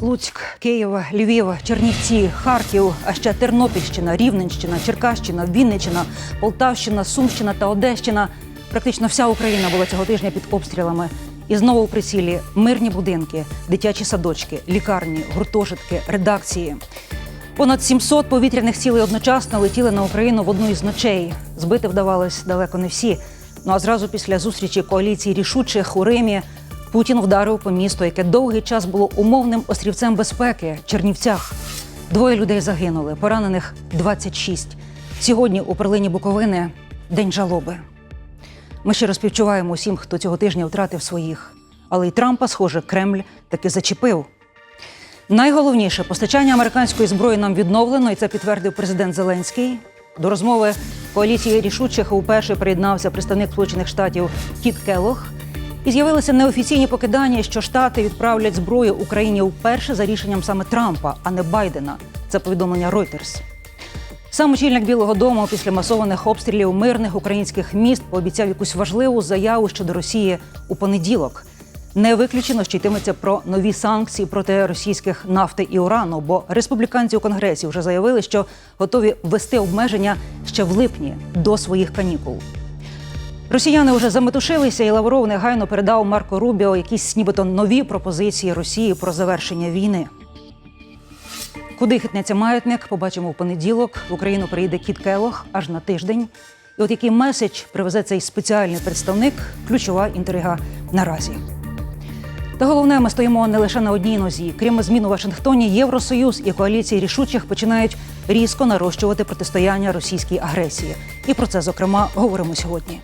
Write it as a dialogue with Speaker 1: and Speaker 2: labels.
Speaker 1: Луцьк, Київ, Львів, Чернівці, Харків, а ще Тернопільщина, Рівненщина, Черкащина, Вінниччина, Полтавщина, Сумщина та Одещина. Практично вся Україна була цього тижня під обстрілами. І знову у прицілі мирні будинки, дитячі садочки, лікарні, гуртожитки, редакції. Понад 700 повітряних цілей одночасно летіли на Україну в одну із ночей. Збити вдавалось далеко не всі. Ну а зразу після зустрічі коаліції рішучих у Римі Путін вдарив по місту, яке довгий час було умовним острівцем безпеки Чернівцях. Двоє людей загинули, поранених 26. Сьогодні у перлині Буковини день жалоби. Ми ще співчуваємо усім, хто цього тижня втратив своїх. Але й Трампа, схоже, Кремль таки зачепив. Найголовніше постачання американської зброї нам відновлено, і це підтвердив президент Зеленський. До розмови коаліції рішучих уперше приєднався представник Сполучених Штатів Кіт Келох. І з'явилися неофіційні покидання, що штати відправлять зброю Україні вперше за рішенням саме Трампа, а не Байдена. Це повідомлення Reuters. Сам очільник Білого Дому після масованих обстрілів мирних українських міст пообіцяв якусь важливу заяву щодо Росії у понеділок. Не виключено, що йтиметься про нові санкції проти російських нафти і урану, бо республіканці у конгресі вже заявили, що готові ввести обмеження ще в липні до своїх канікул. Росіяни вже заметушилися, і Лавров негайно передав Марко Рубіо якісь нібито нові пропозиції Росії про завершення війни. Куди хитнеться маятник, побачимо в понеділок. В Україну приїде Кіт Келох аж на тиждень. І от який меседж привезе цей спеціальний представник ключова інтрига наразі. Та головне, ми стоїмо не лише на одній нозі. Крім змін у Вашингтоні, Євросоюз і коаліції рішучих починають різко нарощувати протистояння російській агресії. І про це, зокрема, говоримо сьогодні.